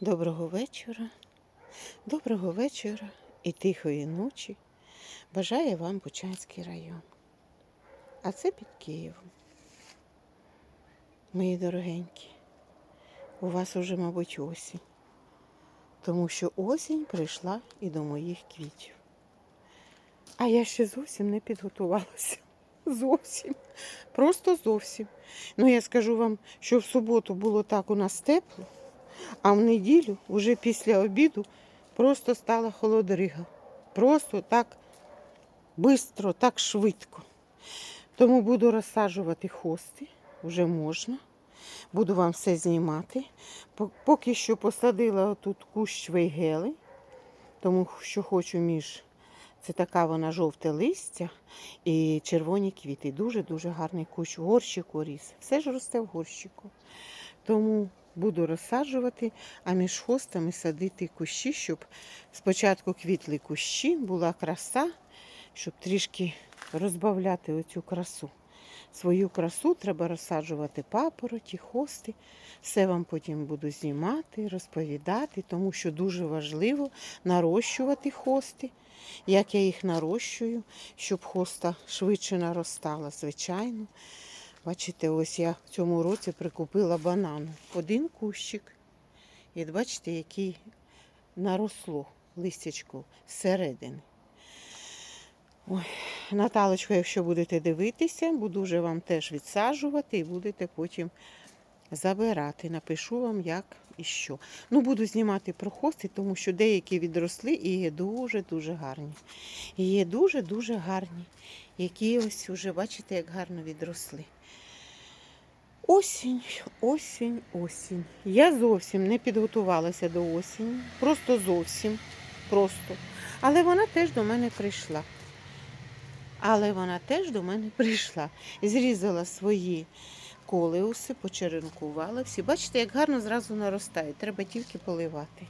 Доброго вечора, доброго вечора і тихої ночі бажає вам Бучанський район. А це під Києвом. Мої дорогенькі, у вас уже, мабуть, осінь, тому що осінь прийшла і до моїх квітів. А я ще зовсім не підготувалася. Зовсім. Просто зовсім. Ну, я скажу вам, що в суботу було так у нас тепло. А в неділю, вже після обіду, просто стала холодрига. Просто так швидко, так швидко. Тому буду розсаджувати хости, вже можна. Буду вам все знімати. Поки що посадила тут кущ вейгели, тому що хочу між. Це така вона жовте листя і червоні квіти. Дуже-дуже гарний кущ. Горщику ріс. Все ж росте в горщику. Тому буду розсаджувати, а між хостами садити кущі, щоб спочатку квітли кущі, була краса, щоб трішки розбавляти оцю красу. Свою красу треба розсаджувати папороті, хости. Все вам потім буду знімати, розповідати, тому що дуже важливо нарощувати хости. Як я їх нарощую, щоб хоста швидше наростала, звичайно. Бачите, ось я в цьому році прикупила банану. Один кущик. І бачите, який наросло листячко зсередини. Ой, Наталочко, якщо будете дивитися, буду вже вам теж відсаджувати і будете потім забирати. Напишу вам, як і що. Ну, буду знімати про хости, тому що деякі відросли і є дуже-дуже гарні. І є дуже-дуже гарні, які ось уже, бачите, як гарно відросли. Осінь, осінь, осінь. Я зовсім не підготувалася до осені. Просто зовсім. Просто. Але вона теж до мене прийшла. Але вона теж до мене прийшла. Зрізала свої колеуси, почеренкувала всі. Бачите, як гарно зразу наростає. Треба тільки поливати.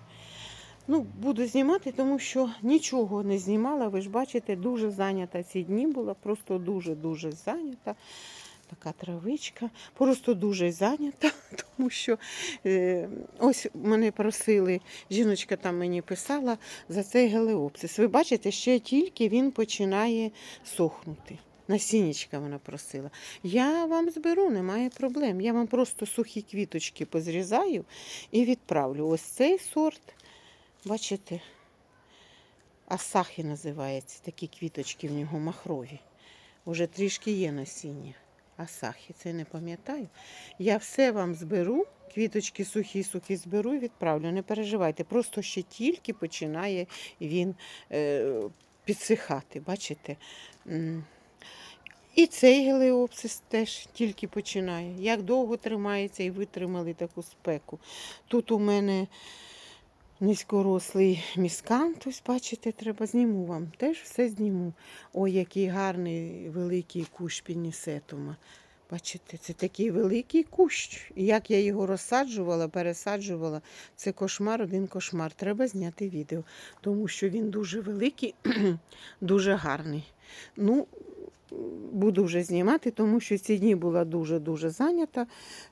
Ну, буду знімати, тому що нічого не знімала. Ви ж бачите, дуже зайнята ці дні була, просто дуже-дуже зайнята. Така травичка, просто дуже зайнята, тому що е, ось мене просили, жіночка там мені писала за цей гелеопсис. Ви бачите, ще тільки він починає сохнути. Насіннячка вона просила. Я вам зберу, немає проблем. Я вам просто сухі квіточки позрізаю і відправлю. Ось цей сорт, бачите, асахи називається. Такі квіточки в нього махрові. Уже трішки є насіння. Асахі, це не пам'ятаю. Я все вам зберу, квіточки сухі, сухі зберу і відправлю. Не переживайте, просто ще тільки починає він е, підсихати. Бачите? І цей геліопсис теж тільки починає. Як довго тримається і витримали таку спеку. Тут у мене низькорослий міскант, бачите, треба зніму вам. Теж все зніму. Ой, який гарний великий кущ пінісетума. Бачите, це такий великий кущ. Як я його розсаджувала, пересаджувала, це кошмар, один кошмар. Треба зняти відео, тому що він дуже великий, дуже гарний. Ну, буду вже знімати, тому що ці дні була дуже-дуже зайнята.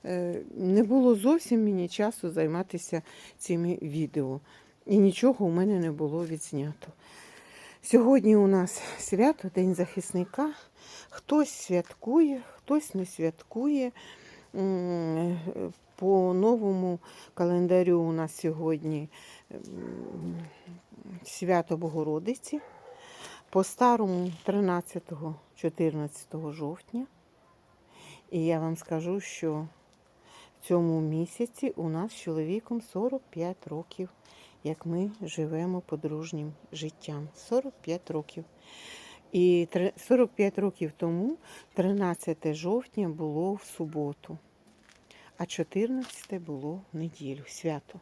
Е, Не було зовсім мені часу займатися цими відео. І нічого у мене не було відзнято. Сьогодні у нас свято, День захисника. Хтось святкує, хтось не святкує. По новому календарю у нас сьогодні свято Богородиці. По старому 13-14 жовтня. І я вам скажу, що в цьому місяці у нас з чоловіком 45 років, як ми живемо подружнім життям. 45 років. І 45 років тому, 13 жовтня, було в суботу, а 14 було в неділю, свято.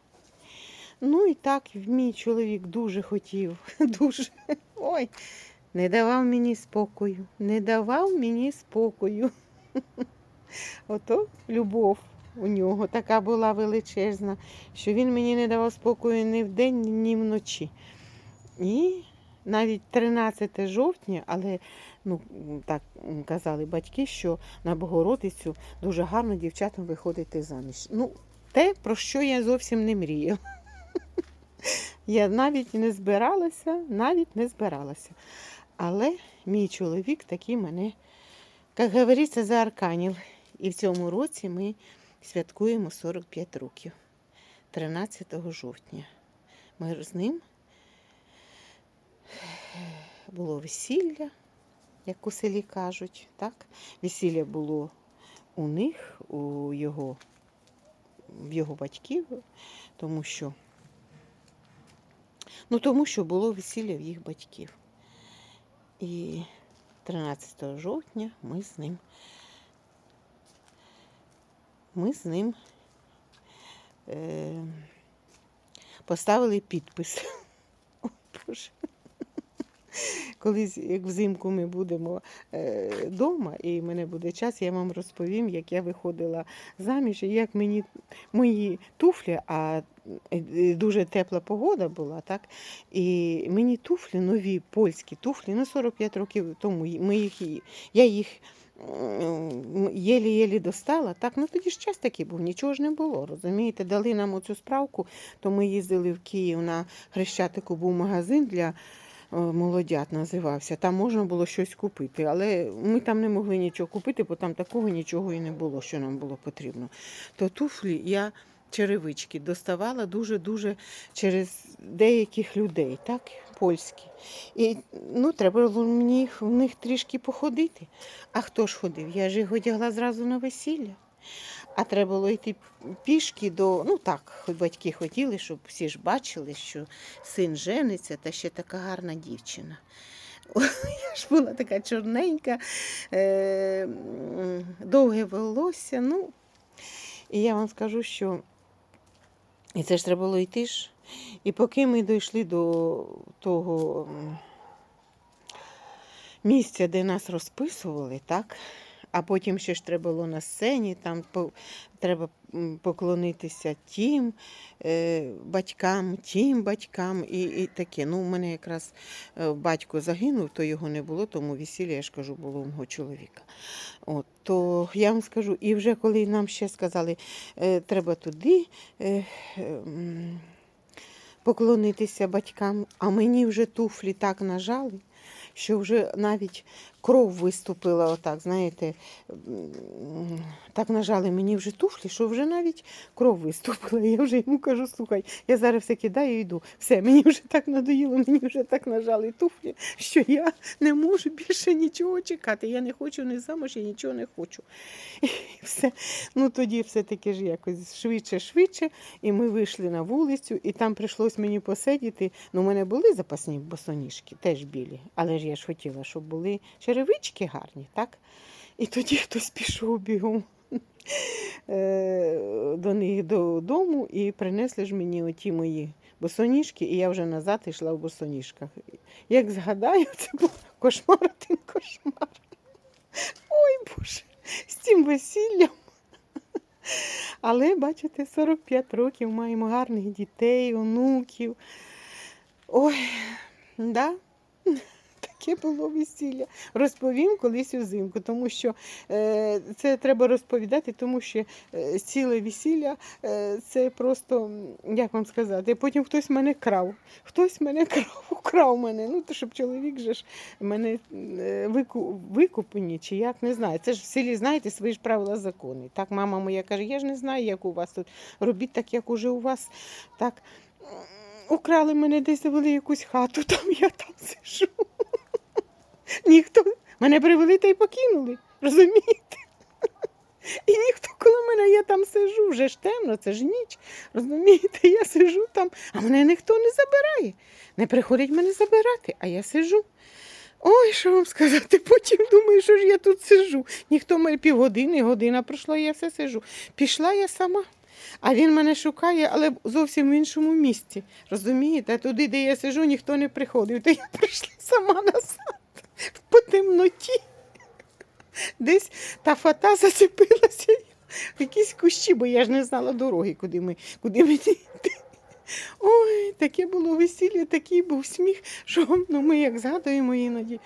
Ну і так, мій чоловік дуже хотів, дуже. Ой, не давав мені спокою, не давав мені спокою. Ото любов у нього така була величезна, що він мені не давав спокою ні вдень, ні вночі. І навіть 13 жовтня, але ну, так казали батьки, що на Богородицю дуже гарно дівчатам виходити заміж. Ну, те, про що я зовсім не мріяла. Я навіть не збиралася, навіть не збиралася. Але мій чоловік такий мене, як говориться, заарканів. І в цьому році ми святкуємо 45 років, 13 жовтня. Ми з ним було весілля, як у селі кажуть. Так? Весілля було у них, у його, в його батьків, тому що, ну, тому що було весілля в їх батьків. І 13 жовтня ми з ним ми з ним е, поставили підпис. Ой, Боже. Колись, як взимку ми будемо вдома, і в мене буде час, я вам розповім, як я виходила заміж, і як мені мої туфлі, а е, дуже тепла погода була, так? І мені туфлі, нові польські туфлі, ну 45 років тому ми їх, я їх єлі-єлі достала. Так, ну тоді ж час такий був, нічого ж не було. Розумієте, дали нам оцю справку, то ми їздили в Київ на Хрещатику, був магазин для е, молодят називався. Там можна було щось купити, але ми там не могли нічого купити, бо там такого нічого і не було, що нам було потрібно. То туфлі я черевички доставала дуже-дуже через деяких людей, так, польські. І ну, треба було мені в них трішки походити. А хто ж ходив? Я ж їх одягла зразу на весілля. А треба було йти пішки до. Ну так, хоч батьки хотіли, щоб всі ж бачили, що син жениться, та ще така гарна дівчина. Я ж була така чорненька, е, довге волосся. Ну, і я вам скажу, що і це ж треба було йти ж. І поки ми дійшли до того місця, де нас розписували, так? А потім ще ж треба було на сцені, там по, треба поклонитися тим е, батькам, тим батькам і, і таке. Ну, у мене якраз е, батько загинув, то його не було, тому весілля, я ж кажу, було у мого чоловіка. От, то я вам скажу, і вже коли нам ще сказали, е, треба туди. Е, е, Поклонитися батькам, а мені вже туфлі так нажали, що вже навіть кров виступила отак, знаєте, так нажали мені вже туфлі, що вже навіть кров виступила. Я вже йому кажу, слухай, я зараз все кидаю і йду. Все, мені вже так надоїло, мені вже так нажали туфлі, що я не можу більше нічого чекати. Я не хочу не замуж, я нічого не хочу. І все. Ну тоді все-таки ж якось швидше, швидше. І ми вийшли на вулицю, і там прийшлось мені посидіти. Ну, у мене були запасні босоніжки, теж білі, але ж я ж хотіла, щоб були черевички гарні, так? І тоді хтось пішов бігом е, до них додому і принесли ж мені оті мої босоніжки, і я вже назад йшла в босоніжках. Як згадаю, це був кошмар, один кошмар. Ой Боже, з цим весіллям. Але, бачите, 45 років маємо гарних дітей, онуків. Ой, да, таке було весілля. Розповім колись узимку, тому що е, це треба розповідати, тому що е, ціле весілля е, це просто, як вам сказати, потім хтось мене крав. Хтось мене крав, украв мене. Ну, то щоб чоловік же ж мене е, вику, викупані, чи як не знаю. Це ж в селі, знаєте, свої ж правила закони. Так, мама моя каже, я ж не знаю, як у вас тут. Робіть так, як уже у вас. Так. Украли мене десь завели якусь хату, там я там сижу. Ніхто мене привели та й покинули. Розумієте? І ніхто коло мене, я там сижу, вже ж темно, це ж ніч. Розумієте, я сижу там, а мене ніхто не забирає. Не приходять мене забирати, а я сижу. Ой, що вам сказати, потім думаю, що ж я тут сижу. Ніхто мене півгодини, година пройшла, я все сижу. Пішла я сама. А він мене шукає, але зовсім в іншому місці. Розумієте? Туди, де я сижу, ніхто не приходив. То я прийшла сама назад по темноті. Десь та фата зацепилася в якісь кущі, бо я ж не знала дороги, куди ми, куди мені йти. Ой, таке було весілля, такий був сміх, що ну, ми як згадуємо іноді,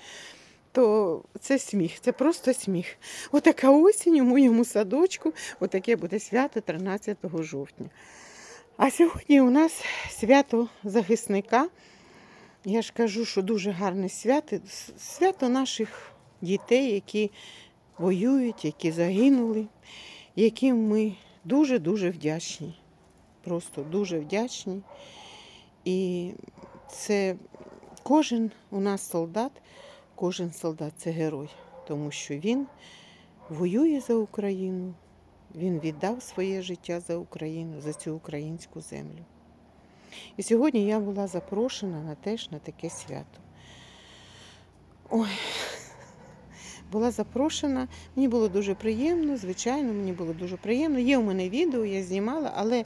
то це сміх, це просто сміх. Отака осінь у моєму садочку, отаке буде свято 13 жовтня. А сьогодні у нас свято захисника. Я ж кажу, що дуже гарне свято. Свято наших дітей, які воюють, які загинули, яким ми дуже-дуже вдячні. Просто дуже вдячні. І це кожен у нас солдат, кожен солдат це герой, тому що він воює за Україну, він віддав своє життя за Україну, за цю українську землю. І сьогодні я була запрошена на теж на таке свято. Ой, була запрошена, мені було дуже приємно, звичайно, мені було дуже приємно. Є у мене відео, я знімала, але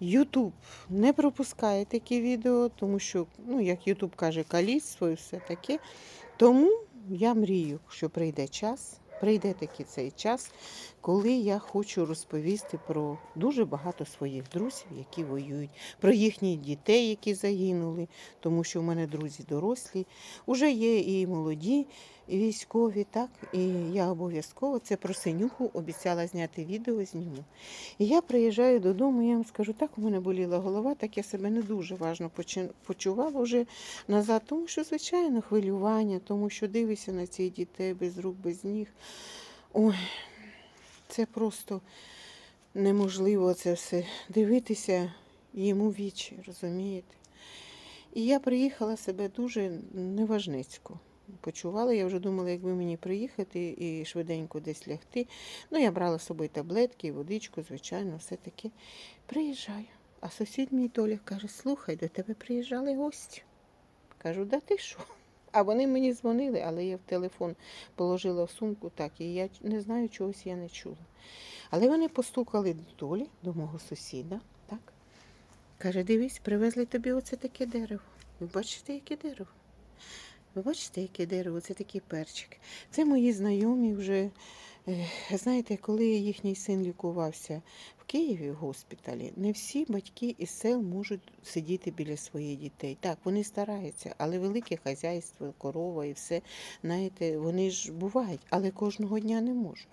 Ютуб не пропускає такі відео, тому що, ну, як Ютуб каже, каліцтво і все таке. Тому я мрію, що прийде час, прийде такий цей час, коли я хочу розповісти про дуже багато своїх друзів, які воюють, про їхніх дітей, які загинули, тому що в мене друзі дорослі, уже є і молоді військові, так, і я обов'язково це про синюху обіцяла зняти відео, зніму. І я приїжджаю додому, я вам скажу, так у мене боліла голова, так я себе не дуже важно почувала вже назад, тому що, звичайно, хвилювання, тому що дивишся на цих дітей без рук, без ніг. Ой, це просто неможливо це все дивитися йому вічі, розумієте? І я приїхала себе дуже неважницько. Почувала, я вже думала, якби мені приїхати і швиденько десь лягти. Ну, я брала з собою таблетки, водичку, звичайно, все таке. Приїжджаю. А сусід мій Толя каже: слухай, до тебе приїжджали гості. Кажу, да ти що? А вони мені дзвонили, але я в телефон положила в сумку так, і я не знаю, чогось я не чула. Але вони постукали до Толі, до мого сусіда, так? Каже, дивись, привезли тобі оце таке дерево. Ви бачите, яке дерево? Ви бачите, яке дерево? Це такий перчик. Це мої знайомі вже. е, Знаєте, коли їхній син лікувався Києві в госпіталі, не всі батьки із сел можуть сидіти біля своїх дітей. Так, вони стараються, але велике хазяйство, корова і все, знаєте, вони ж бувають, але кожного дня не можуть.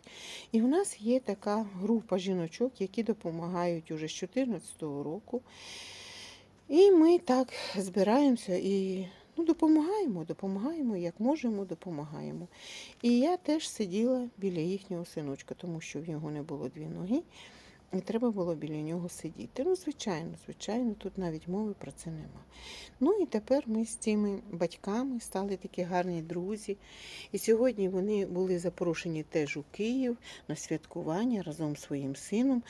І в нас є така група жіночок, які допомагають уже з 2014 року. І ми так збираємося і ну, допомагаємо, допомагаємо, як можемо, допомагаємо. І я теж сиділа біля їхнього синочка, тому що в нього не було дві ноги, і треба було біля нього сидіти. Ну, звичайно, звичайно, тут навіть мови про це нема. Ну і тепер ми з цими батьками стали такі гарні друзі. І сьогодні вони були запрошені теж у Київ на святкування разом з своїм сином.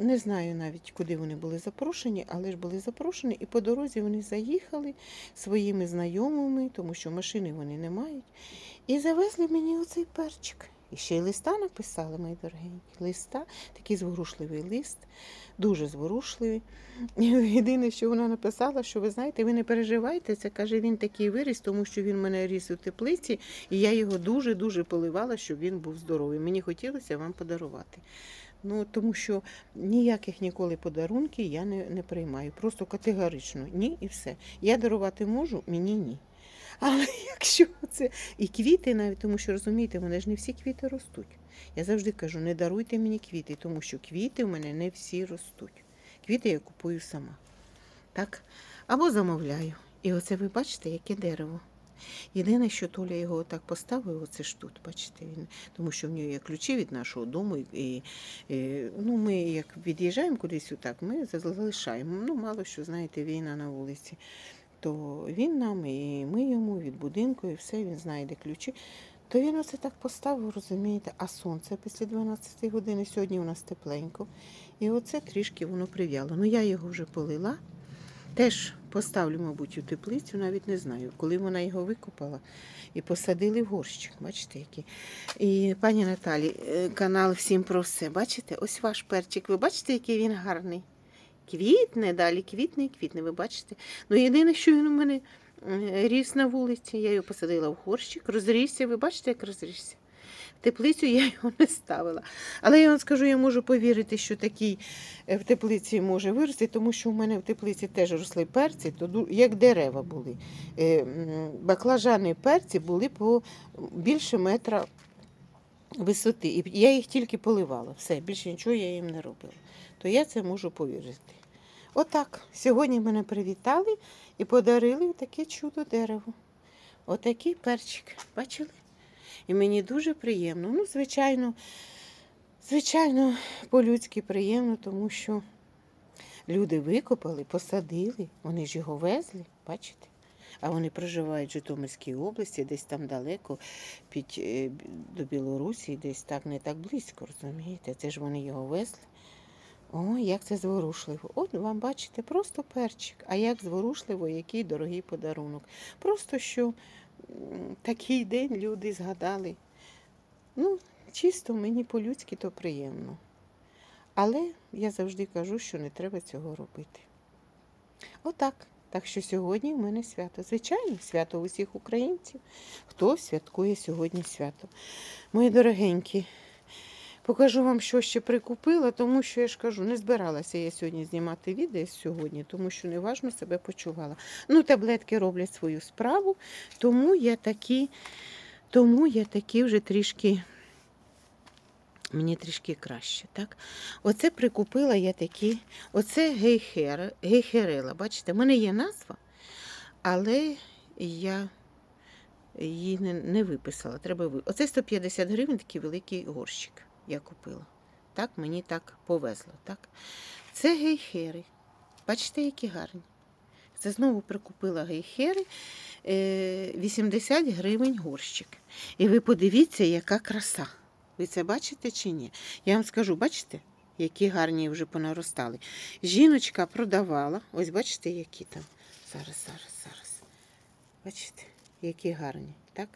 Не знаю навіть, куди вони були запрошені, але ж були запрошені. І по дорозі вони заїхали своїми знайомими, тому що машини вони не мають. І завезли мені оцей перчик. І ще й листа написали, мої дорогенькі. Листа, такий зворушливий лист, дуже зворушливий. Єдине, що вона написала, що ви знаєте, ви не переживайте, це каже, він такий виріс, тому що він мене ріс у теплиці, і я його дуже-дуже поливала, щоб він був здоровий. Мені хотілося вам подарувати. Ну, тому що ніяких ніколи подарунків я не, не приймаю. Просто категорично ні і все. Я дарувати можу, мені ні. Але якщо це і квіти, навіть тому що розумієте, вони ж не всі квіти ростуть. Я завжди кажу, не даруйте мені квіти, тому що квіти в мене не всі ростуть. Квіти я купую сама. Так? Або замовляю. І оце ви бачите, яке дерево. Єдине, що Толя його так поставив, оце ж тут, бачите, він, тому що в нього є ключі від нашого дому, і, і, ну, ми як від'їжджаємо кудись отак, ми залишаємо. Ну, мало що, знаєте, війна на вулиці. То він нам, і ми йому від будинку, і все, він знайде ключі. То він оце так поставив, розумієте, а сонце після 12 години, сьогодні у нас тепленько. І оце трішки воно прив'яло. Ну я його вже полила. Теж поставлю, мабуть, у теплицю, навіть не знаю, коли вона його викопала і посадили в горщик. Бачите, який. І пані Наталі, е, канал всім про все. Бачите, ось ваш перчик. Ви бачите, який він гарний? Квітне, далі квітне і квітне, ви бачите. Ну, єдине, що він у мене ріс на вулиці, я його посадила в горщик, розрісся. Ви бачите, як розрісся? В теплицю я його не ставила. Але я вам скажу, я можу повірити, що такий е, в теплиці може вирости, тому що в мене в теплиці теж росли перці, то як дерева були. Е, Баклажани перці були по більше метра висоти. І я їх тільки поливала. Все, більше нічого я їм не робила. То я це можу повірити. Отак. Сьогодні мене привітали і подарили таке чудо дерево. Отакий перчик. Бачили? І мені дуже приємно. Ну, звичайно, звичайно, по-людськи приємно, тому що люди викопали, посадили, вони ж його везли, бачите? А вони проживають в Житомирській області, десь там далеко, під, е, до Білорусі, десь так не так близько, розумієте? Це ж вони його везли. Ой, як це зворушливо. От вам бачите, просто перчик. А як зворушливо, який дорогий подарунок. Просто що такий день люди згадали. Ну, чисто мені по-людськи то приємно. Але я завжди кажу, що не треба цього робити. Отак. Так що сьогодні в мене свято. Звичайно, свято усіх українців. Хто святкує сьогодні свято? Мої дорогенькі, покажу вам, що ще прикупила, тому що я ж кажу, не збиралася я сьогодні знімати відео сьогодні, тому що неважно себе почувала. Ну, таблетки роблять свою справу, тому я такі, тому я такі вже трішки. Мені трішки краще, так? Оце прикупила я такі, оце гейхер, гейхерела. Бачите, в мене є назва, але я її не, не виписала. Треба ви... Оце 150 гривень, такий великий горщик я купила. Так, мені так повезло. Так? Це гейхери. Бачите, які гарні. Це знову прикупила гейхери. е, 80 гривень горщик. І ви подивіться, яка краса. Ви це бачите чи ні? Я вам скажу, бачите, які гарні вже понаростали. Жіночка продавала. Ось бачите, які там. Зараз, зараз, зараз. Бачите, які гарні. Так?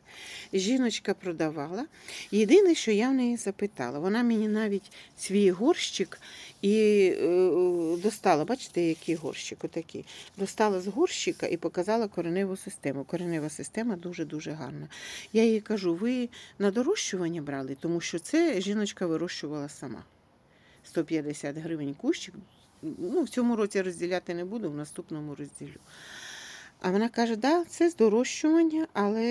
Жіночка продавала. Єдине, що я в неї запитала, вона мені навіть свій горщик і е, достала, бачите, який горщик, отакий. Достала з горщика і показала кореневу систему. Коренева система дуже-дуже гарна. Я їй кажу, ви на дорощування брали, тому що це жіночка вирощувала сама. 150 гривень кущик. Ну, в цьому році розділяти не буду, в наступному розділю. А вона каже, да, це здорожчування, але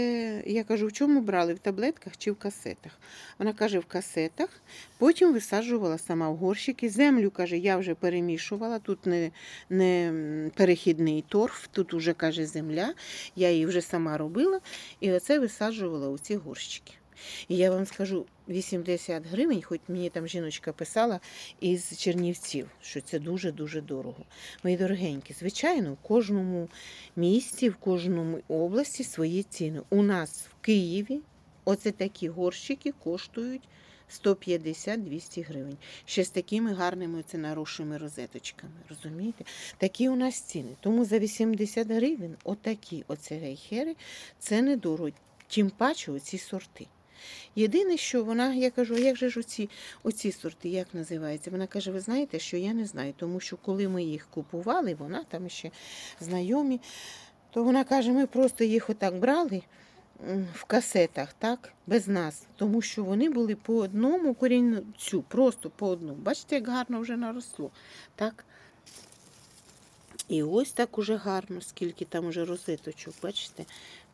я кажу, в чому брали? В таблетках чи в касетах? Вона каже, в касетах, потім висаджувала сама в горщики. Землю, каже, я вже перемішувала, тут не, не перехідний торф, тут вже каже земля, я її вже сама робила, і оце висаджувала у ці горщики. І я вам скажу, 80 гривень, хоч мені там жіночка писала із Чернівців, що це дуже-дуже дорого. Мої дорогенькі, звичайно, в кожному місті, в кожному області свої ціни. У нас в Києві оце такі горщики коштують 150-200 гривень. Ще з такими гарними це нарушими розеточками. Розумієте? Такі у нас ціни. Тому за 80 гривень отакі оце гейхери, це недорого. Тим паче оці сорти. Єдине, що вона, я кажу, а як же ж оці, оці сорти, як називаються? Вона каже, ви знаєте, що я не знаю, тому що коли ми їх купували, вона там ще знайомі, то вона каже, ми просто їх отак брали в касетах, так, без нас, тому що вони були по одному корінцю, просто по одному. Бачите, як гарно вже наросло. так? І ось так уже гарно, скільки там уже розеточок, бачите,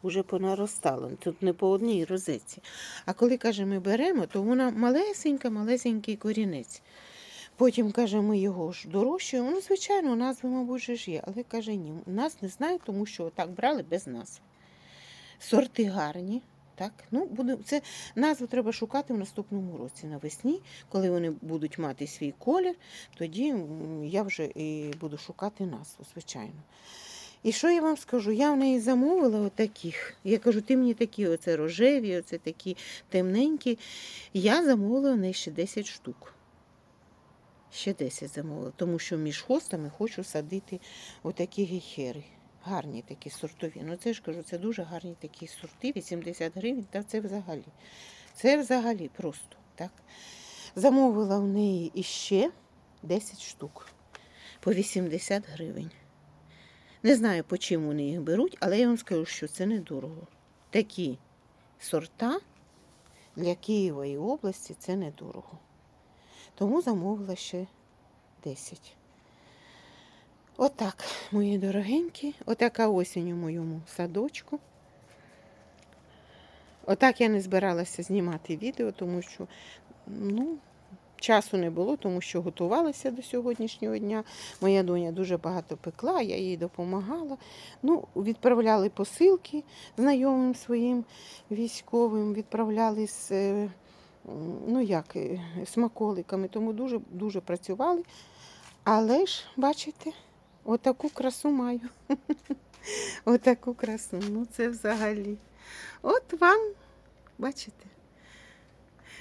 вже понаростало. Тут не по одній розетці. А коли, каже, ми беремо, то вона малесенька, малесенький корінець. Потім, каже, ми його ж дорощуємо. Ну, звичайно, назви, мабуть, ж є, але каже, ні, нас не знаю, тому що так брали без назв. Сорти гарні. Так, ну буде це назву треба шукати в наступному році навесні, коли вони будуть мати свій колір, тоді я вже і буду шукати назву, звичайно. І що я вам скажу? Я в неї замовила отаких. Я кажу, ти мені такі оце рожеві, оце такі темненькі. Я замовила в неї ще 10 штук. Ще 10 замовила, тому що між хостами хочу садити отакі гейхери. Гарні такі сортові. Ну це ж кажу, це дуже гарні такі сорти, 80 гривень, та це взагалі. Це взагалі просто. так. Замовила в неї іще 10 штук по 80 гривень. Не знаю, по чим вони їх беруть, але я вам скажу, що це недорого. Такі сорта для Києва і області це недорого. Тому замовила ще 10. Отак, мої дорогенькі, отака осінь у моєму садочку. Отак я не збиралася знімати відео, тому що ну, часу не було, тому що готувалася до сьогоднішнього дня. Моя доня дуже багато пекла, я їй допомагала. Ну, відправляли посилки знайомим своїм військовим, відправляли з, е, ну як, е, смаколиками, тому дуже, дуже працювали. Але ж, бачите, отаку красу маю. Отаку красу. Ну це взагалі. От вам, бачите.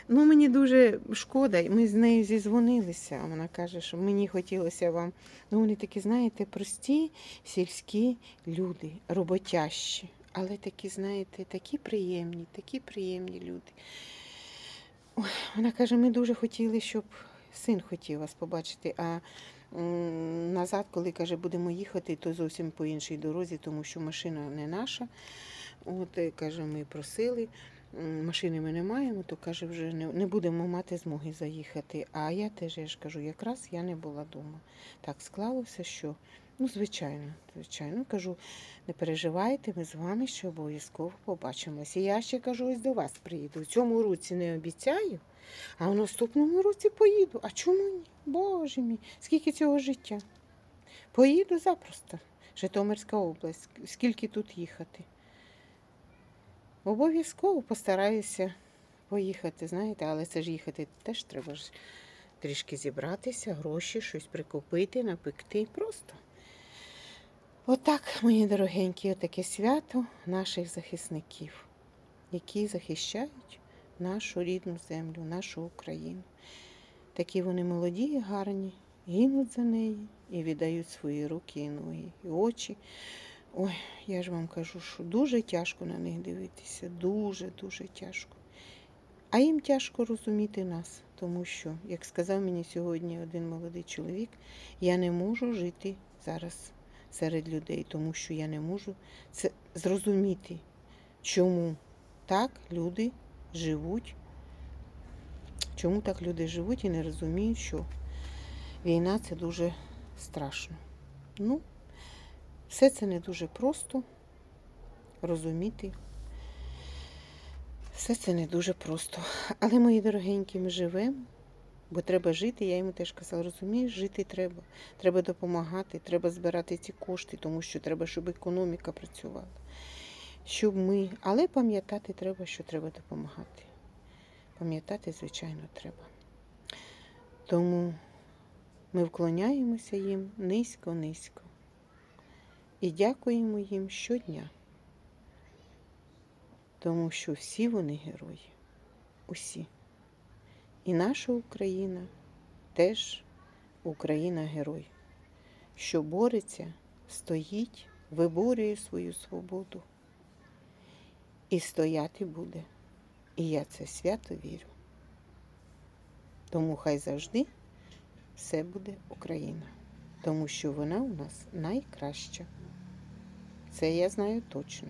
Ну, мені дуже шкода, ми з нею зізвонилися. Вона каже, що мені хотілося вам. Ну, вони такі, знаєте, прості сільські люди, роботящі. Але такі, знаєте, такі приємні, такі приємні люди. Вона каже, ми дуже хотіли, щоб син хотів вас побачити. А назад, коли каже, будемо їхати, то зовсім по іншій дорозі, тому що машина не наша. От е, каже, ми просили. Машини ми не маємо, то каже, вже не, не будемо мати змоги заїхати. А я теж я ж кажу, якраз я не була вдома. Так склалося, що ну, звичайно, звичайно, кажу, не переживайте, ми з вами ще обов'язково побачимося. І я ще кажу, ось до вас приїду. В цьому році не обіцяю, а в наступному році поїду. А чому ні? Боже мій, скільки цього життя? Поїду запросто. Житомирська область. Скільки тут їхати? Обов'язково постараюся поїхати, знаєте, але це ж їхати теж треба ж трішки зібратися, гроші, щось прикупити, напекти. Просто. Отак, мої дорогенькі, отаке свято наших захисників, які захищають нашу рідну землю, нашу Україну. Такі вони молоді і гарні, гинуть за неї і віддають свої руки і ноги, і очі. Ой, я ж вам кажу, що дуже тяжко на них дивитися, дуже-дуже тяжко. А їм тяжко розуміти нас, тому що, як сказав мені сьогодні один молодий чоловік, я не можу жити зараз серед людей, тому що я не можу це зрозуміти, чому так люди живуть, чому так люди живуть і не розуміють, що війна це дуже страшно. Ну, все це не дуже просто розуміти. Все це не дуже просто. Але, мої дорогенькі, ми живемо, бо треба жити. Я йому теж казала, розумієш, жити треба. Треба допомагати, треба збирати ці кошти, тому що треба, щоб економіка працювала. Щоб ми. Але пам'ятати треба, що треба допомагати. Пам'ятати, звичайно, треба. Тому ми вклоняємося їм низько-низько. І дякуємо їм щодня, тому що всі вони герої. Усі. І наша Україна теж Україна герой, що бореться, стоїть, виборює свою свободу. І стояти буде. І я це свято вірю. Тому хай завжди все буде Україна, тому що вона у нас найкраща. Це я знаю точно.